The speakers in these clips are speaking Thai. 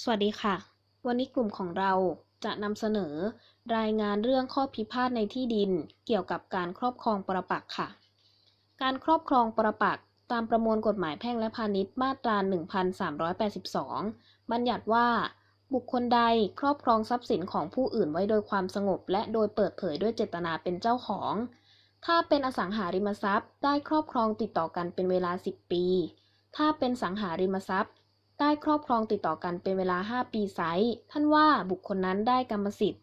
สวัสดีค่ะ วันนี้กลุ่มของเราจะนำเสนอ รายงานเรื่องข้อพิพาทในที่ดิน เกี่ยวกับการครอบครองประปักค่ะ การครอบครองประปักตามประมวลกฎหมายแพ่งและพาณิชย์มาตรา 1382 บัญญัติว่า บุคคลใดครอบครองทรัพย์สินของผู้อื่นไว้โดยความสงบ และโดยเปิดเผยด้วยเจตนาเป็นเจ้าของ ถ้าเป็นอสังหาริมทรัพย์ ได้ครอบครองติดต่อกันเป็นเวลา 10 ปี ถ้าเป็นสังหาริมทรัพย์ ได้ครอบครองติดต่อกันเป็นเวลา 5 ปีไซท่านว่าบุคคลนั้นได้กรรมสิทธิ์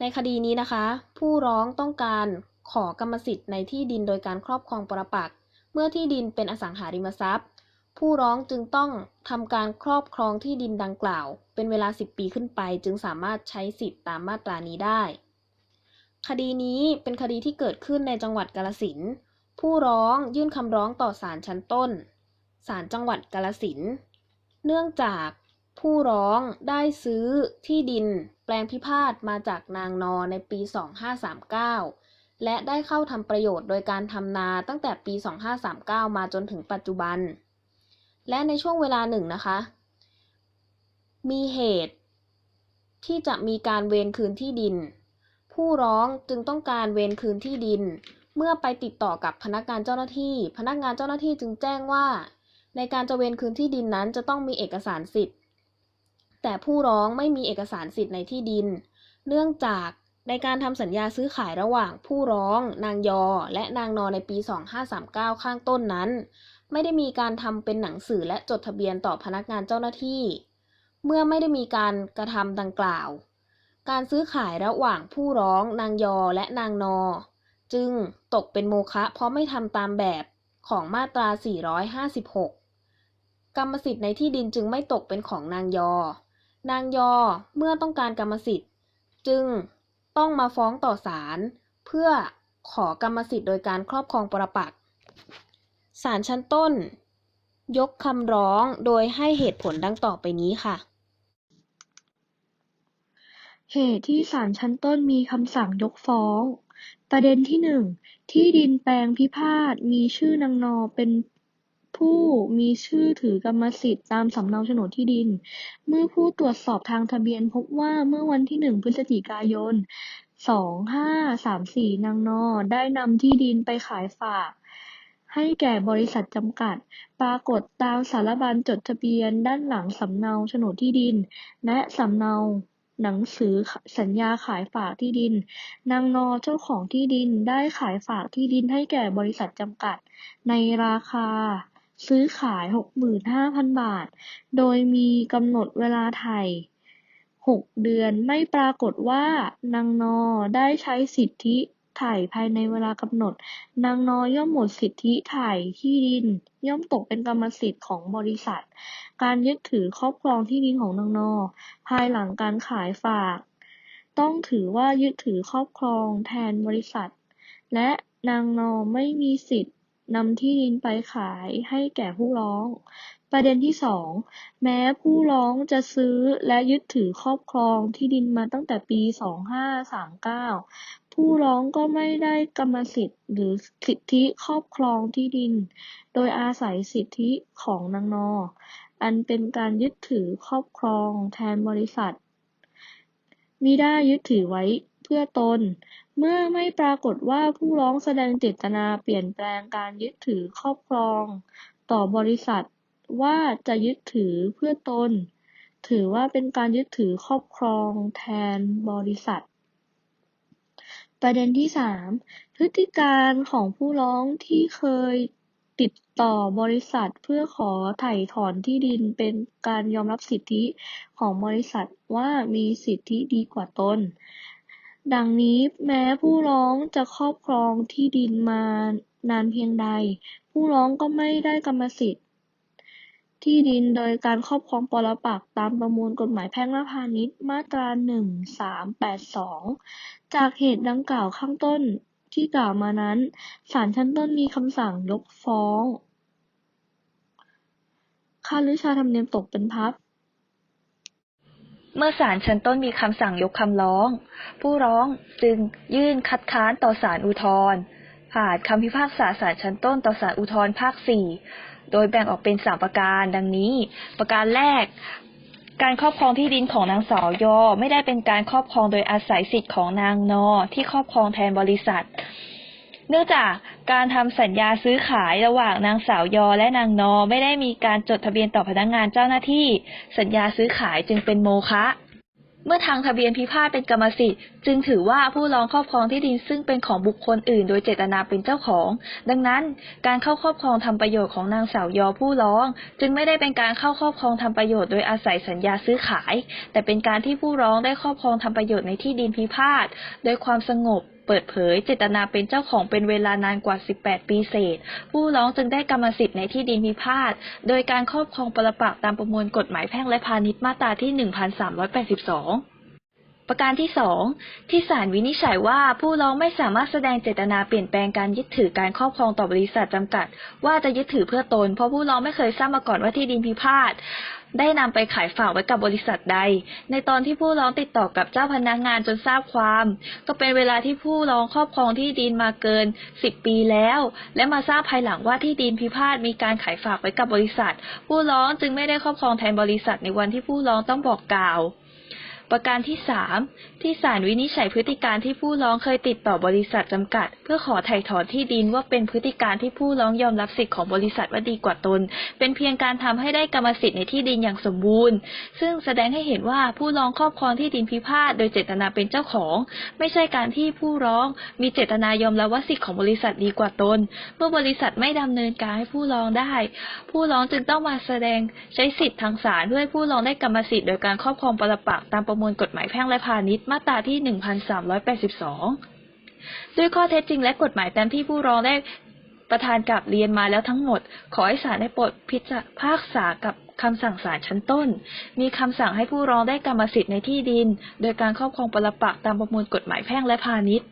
ในคดีนี้นะคะ ผู้ร้องต้องการขอกรรมสิทธิ์ในที่ดินโดยการครอบครองปรปักษ์เมื่อที่ดินเป็นอสังหาริมทรัพย์ ผู้ร้องจึงต้องทำการครอบครองที่ดินดังกล่าว เป็นเวลา 10 ปีขึ้นไป จึงสามารถใช้สิทธิ์ตามมาตรานี้ได้ คดีนี้เป็นคดีที่เกิดขึ้นในจังหวัดกาฬสินผู้ร้องยื่นคำร้องต่อศาลชั้นต้น ศาลจังหวัดกาฬสิน เนื่องจากผู้ร้องได้ซื้อที่ดินแปลงพิพาทมาจากนางนอในปี 2539 และได้เข้าทำประโยชน์โดยการทำนาตั้งแต่ปี 2539 มาจนถึงปัจจุบัน และในช่วงเวลาหนึ่งนะคะ มีเหตุที่จะมีการเวรคืนที่ดิน ผู้ร้องจึงต้องการเวรคืนที่ดิน เมื่อไปติดต่อกับพนักงานเจ้าหน้าที่ พนักงานเจ้าหน้าที่จึงแจ้งว่า ในการจะเวรคืนที่ดินนั้นจะต้องมีเอกสารสิทธิ์ แต่ผู้ร้องไม่มีเอกสารสิทธิ์ในที่ดิน เนื่องจากในการทำสัญญาซื้อขายระหว่างผู้ร้อง นางยอ และนางนอในปี 2539 ข้างต้นนั้น ไม่ได้มีการทำเป็นหนังสือและจดทะเบียนต่อพนักงานเจ้าหน้าที่ เมื่อไม่ได้มีการกระทำดังกล่าว การซื้อขายระหว่างผู้ร้อง นางยอและนางนอ จึงตกเป็นโมฆะเพราะไม่ทำตามแบบของมาตรา 456 กรรมสิทธิ์ในที่ดินจึงไม่ตกเป็นของนางยอ นางยอเมื่อต้องการกรรมสิทธิ์ จึงต้องมาฟ้องต่อศาลเพื่อขอกรรมสิทธิ์โดยการครอบครองปรปักษ์ศาลชั้นต้น ยกคำร้องโดยให้เหตุผลดังต่อไปนี้ค่ะ เหตุที่ศาลชั้นต้นมีคำสั่งยกฟ้อง ประเด็นที่หนึ่งที่ดินแปลงพิพาทมีชื่อนางนอเป็น ผู้มีชื่อถือกรรมสิทธิ์ตามสำเนาโฉนดที่ดิน เมื่อผู้ตรวจสอบทางทะเบียนพบว่าเมื่อวันที่หนึ่งพฤศจิกายนสองห้าสามสี่นางนอได้นำที่ดินไปขายฝากให้แก่บริษัทจำกัด ปรากฏตามสารบัญจดทะเบียนด้านหลังสำเนาโฉนดที่ดิน และสำเนาหนังสือสัญญาขายฝากที่ดิน นางนอเจ้าของที่ดินได้ขายฝากที่ดินให้แก่บริษัทจำกัด ในราคา ซื้อขาย 65,000 บาท โดยมีกำหนดเวลาไถ่6 เดือน ไม่ปรากฏว่านางนอได้ใช้สิทธิไถ่ภายในเวลากำหนด นางนอย่อมหมดสิทธิไถ่ที่ดิน ย่อมตกเป็นกรรมสิทธิ์ของบริษัท การยึดถือครอบครองที่ดินของนางนอ ภายหลังการขายฝาก ต้องถือว่ายึดถือครอบครองแทนบริษัท และนางนอไม่มีสิทธิ์ นำที่ดินไปขายให้แก่ผู้ร้อง ประเด็นที่สองแม้ผู้ร้องจะซื้อและยึดถือครอบครองที่ดินมาตั้งแต่ปี 2539 ผู้ร้องก็ไม่ได้กรรมสิทธิ์หรือสิทธิครอบครองที่ดิน โดยอาศัยสิทธิของนางนอ อันเป็นการยึดถือครอบครองแทนบริษัทมิได้ยึดถือไว้ เพื่อตน เมื่อไม่ปรากฏว่าผู้ร้องแสดงเจตนาเปลี่ยนแปลงการยึดถือครอบครอง ต่อบริษัทว่าจะยึดถือเพื่อตน ถือว่าเป็นการยึดถือครอบครองแทนบริษัท ประเด็นที่สามพฤติการของผู้ร้องที่เคยติดต่อบริษัทเพื่อขอไถ่ถอนที่ดินเป็นการยอมรับสิทธิของบริษัทว่ามีสิทธิดีกว่าตน ดังนี้แม้ผู้ร้องจะครอบครองที่ดินมานานเพียงใด ผู้ร้องก็ไม่ได้กรรมสิทธิ์ที่ดินโดยการครอบครองปรปักษ์ตามประมวลกฎหมายแพ่งและพาณิชย์มาตราหนึ่งสามแปดสองจากเหตุดังกล่าวข้างต้นที่กล่าวมานั้น ศาลชั้นต้นมีคำสั่งยกฟ้อง ค่าลือชาธรรมเนียมตกเป็นพับ เมื่อศาลชั้นต้นมีคำสั่งยกคำร้อง ผู้ร้องจึงยื่นคัดค้านต่อศาลอุทธรณ์ผ่านคำพิพากษาศาลชั้นต้นต่อศาลอุทธรณ์ภาค 4 โดยแบ่งออกเป็นสามประการ ดังนี้ ประการแรก การครอบครองที่ดินของนางสาวยอ ไม่ได้เป็นการครอบครองโดยอาศัยสิทธิ์ของนางนอที่ครอบครองแทนบริษัท เนื่องจากการทำสัญญาซื้อขายระหว่างนางสาวยอและนางนอไม่ได้มีการจดทะเบียนต่อพนักงานเจ้าหน้าที่ สัญญาซื้อขายจึงเป็นโมฆะเมื่อทางทะเบียนพิพาทเป็นกรรมสิทธิ์ จึงถือว่าผู้ร้องครอบครองที่ดินซึ่งเป็นของบุคคลอื่น โดยเจตนาเป็นเจ้าของ ดังนั้น การเข้าครอบครองทำประโยชน์ของนางสาวยอผู้ร้อง จึงไม่ได้เป็นการเข้าครอบครองทำประโยชน์โดยอาศัยสัญญาซื้อขาย แต่เป็นการที่ผู้ร้องได้ครอบครองทำประโยชน์ในที่ดินพิพาทโดยความสงบ เปิดเผย เจตนาเป็นเจ้าของเป็นเวลานานกว่า 18 ปีเศษ ผู้ร้องจึงได้กรรมสิทธิ์ในที่ดินพิพาท โดยการครอบครองปรปักษ์ตามประมวลกฎหมายแพ่งและพาณิชย์มาตราที่ 1382 ประการที่สองที่ศาลวินิจฉัยว่าผู้ร้องไม่สามารถแสดงเจตนาเปลี่ยนแปลงการยึดถือการครอบครองต่อบริษัทจำกัด ว่าจะยึดถือเพื่อตน เพราะผู้ร้องไม่เคยทราบมาก่อนว่าที่ดินพิพาทได้นำไปขายฝากไว้กับบริษัทใด ในตอนที่ผู้ร้องติดต่อกับเจ้าพนักงานจนทราบความ ก็เป็นเวลาที่ผู้ร้องครอบครองที่ดินมาเกิน 10 ปีแล้ว และมาทราบภายหลังว่าที่ดินพิพาทมีการขายฝากไว้กับบริษัท ผู้ร้องจึงไม่ได้ครอบครองแทนบริษัทในวันที่ผู้ร้องต้องบอกกล่าว ประการที่สามที่ศาลวินิจฉัยพฤติการที่ผู้ร้องเคยติดต่อบริษัทจำกัด เพื่อขอไถ่ถอนที่ดินว่าเป็นพฤติการที่ผู้ร้องยอมรับสิทธิ์ของบริษัทว่าดีกว่าตน เป็นเพียงการทำให้ได้กรรมสิทธิ์ในที่ดินอย่างสมบูรณ์ ซึ่งแสดงให้เห็นว่าผู้ร้องครอบครองที่ดินพิพาทโดยเจตนาเป็นเจ้าของ ไม่ใช่การที่ผู้ร้องมีเจตนายอมรับว่าสิทธิ์ของบริษัทดีกว่าตน เมื่อบริษัทไม่ดำเนินการให้ผู้ร้องได้ ผู้ร้องจึงต้องมาแสดงใช้สิทธิ์ทางศาลเพื่อให้ผู้ร้องได้กรรมสิทธิ์โดยการครอบครองปรปักษ์ตามประประมวลกฎหมายแพ่งและพาณิชย์มาตราที่ 1382 ด้วยข้อเท็จจริงและกฎหมายตามที่ผู้ร้องได้ประธานกับเรียนมาแล้วทั้งหมด ขอให้ศาลได้โปรดพิจารณาษากับคำสั่งศาลชั้นต้น มีคำสั่งให้ผู้ร้องได้กรรมสิทธิ์ในที่ดิน โดยการครอบครองปรปักษ์ตามประมวลกฎหมายแพ่งและพาณิชย์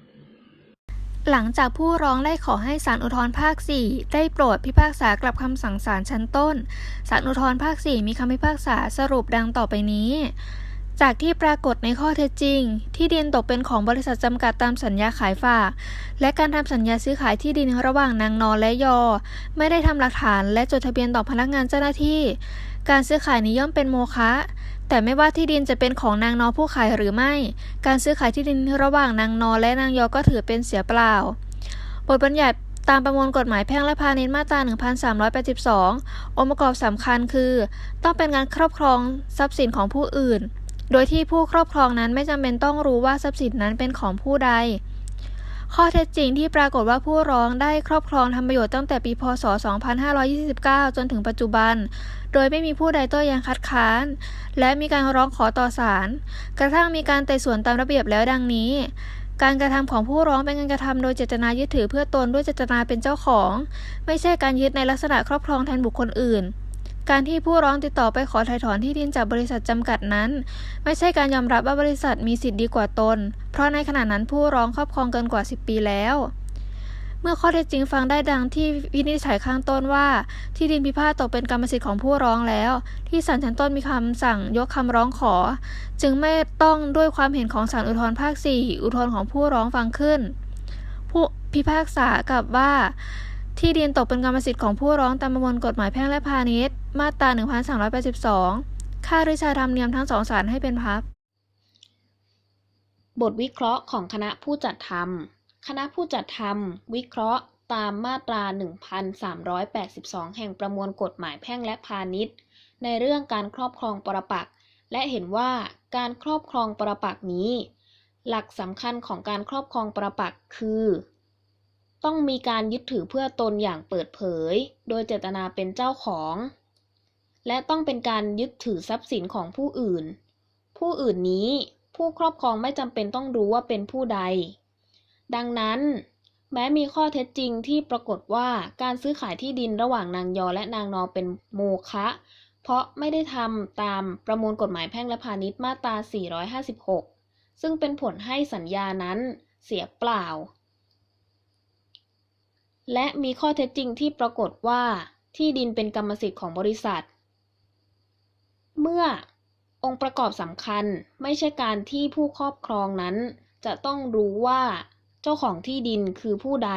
หลังจากผู้ร้องได้ขอให้ศาลอุทธรภาค 4 ได้โปรดพิพากษากลับคำสั่งศาลชั้นต้น ศาลอุทธรภาค 4 มีคำพิพากษาสรุปดังต่อไปนี้ จากที่ปรากฏในข้อเท็จจริง ที่ดินตกเป็นของบริษัทจำกัดตามสัญญาขายฝาก และการทำสัญญาซื้อขายที่ดินระหว่างนางนอและยอ ไม่ได้ทำหลักฐานและจดทะเบียนต่อพนักงานเจ้าหน้าที่ การซื้อขายนี้ย่อมเป็นโมฆะแต่ไม่ว่าที่ดินจะเป็นของนางนอผู้ขายหรือไม่ การซื้อขายที่ดินระหว่างนางนอและนางยอก็ถือเป็นเสียเปล่า บทบัญญัติตามประมวลกฎหมายแพ่งและพาณิชย์มาตรา 1382 องค์ประกอบสำคัญคือ ต้องเป็นการครอบครองทรัพย์สินของผู้อื่น โดยที่ผู้ครอบครองนั้นไม่จำเป็นต้องรู้ว่าทรัพย์สินนั้นเป็นของผู้ใด ข้อเท็จจริงที่ปรากฏว่าผู้ร้องได้ครอบครองทำประโยชน์ตั้งแต่ปี พศ 2529 จนถึงปัจจุบัน โดยไม่มีผู้ใดโต้แย้งคัดค้าน และมีการร้องขอต่อศาล กระทั่งมีการไต่สวนตามระเบียบแล้วดังนี้การกระทำของผู้ร้องเป็นการกระทำโดยเจตนายึดถือเพื่อตนด้วยเจตนาเป็นเจ้าของ ไม่ใช่การยึดในลักษณะครอบครองแทนบุคคลอื่น การที่ผู้ร้องติดต่อไปขอถ่ายถอนที่ดินจากบริษัทจำกัดนั้น ไม่ใช่การยอมรับว่าบริษัทมีสิทธิ์ดีกว่าตน เพราะในขณะนั้นผู้ร้องครอบครองเกินกว่า 10 ปีแล้ว เมื่อข้อเท็จจริงฟังได้ดังที่วินิจฉัยข้างต้นว่า ที่ดินพิพาทตกเป็นกรรมสิทธิ์ของผู้ร้องแล้ว ที่ศาลชั้นต้นมีคำสั่งยกคำร้องขอ จึงไม่ต้องด้วยความเห็นของศาลอุทธรภาค 4 อุทธรของผู้ร้องฟังขึ้น ผู้พิพากษากลับว่า ที่ดินตกเป็นกรรมสิทธิ์ของผู้ร้องตามประมวลกฎหมายแพ่งและพาณิชย์ มาตรา 1382 ค่าริชาธรรมเนียมทั้งสองศาลให้เป็นพับบทวิเคราะห์ของคณะผู้จัดทำคณะผู้จัดทำวิเคราะห์ตามมาตรา 1382 แห่งประมวลกฎหมายแพ่งและพาณิชย์ ในเรื่องการครอบครองปรปักษ์และเห็นว่าการครอบครองปรปักษ์นี้ หลักสำคัญของการครอบครองปรปักษ์คือ ต้องมีการยึดถือเพื่อตนอย่างเปิดเผย โดยเจตนาเป็นเจ้าของ และต้องเป็นการยึดถือทรัพย์สินของผู้อื่น ผู้อื่นนี้ผู้ครอบครองไม่จำเป็นต้องรู้ว่าเป็นผู้ใด ดังนั้น แม้มีข้อเท็จจริงที่ปรากฏว่าการซื้อขายที่ดินระหว่างนางยอและนางนอเป็นโมฆะเพราะไม่ได้ทำตามประมวลกฎหมายแพ่งและพาณิชย์มาตรา 456 ซึ่งเป็นผลให้สัญญานั้นเสียเปล่า และมีข้อเท็จจริงที่ปรากฏว่าที่ดินเป็นกรรมสิทธิ์ของบริษัท เมื่อองค์ประกอบสำคัญไม่ใช่การที่ผู้ครอบครองนั้น จะต้องรู้ว่าเจ้าของที่ดินคือผู้ใด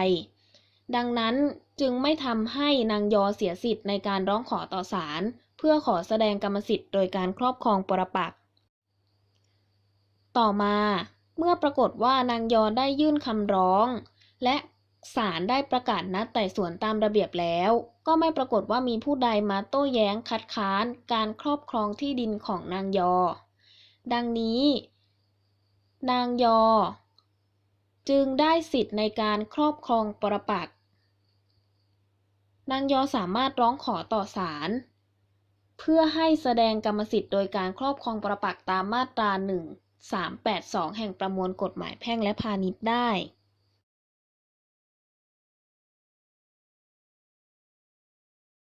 ดังนั้นจึงไม่ทำให้นางยอเสียสิทธิ์ในการร้องขอต่อศาลเพื่อขอแสดงกรรมสิทธิ์โดยการครอบครองปรปักษ์ต่อมาเมื่อปรากฏว่านางยอได้ยื่นคำร้อง และ ศาลได้ประกาศนัดไต่สวนตามระเบียบแล้ว ก็ไม่ปรากฏว่ามีผู้ใดมาโต้แย้งคัดค้านการครอบครองที่ดินของนางยอ ดังนี้ นางยอ จึงได้สิทธิ์ในการครอบครองปรปักนางยอสามารถร้องขอต่อศาลเพื่อให้แสดงกรรมสิทธิ์โดยการครอบครองประปักตามมาตรา 1 382 แห่งประมวลกฎหมายแพ่งและพาณิชย์ได้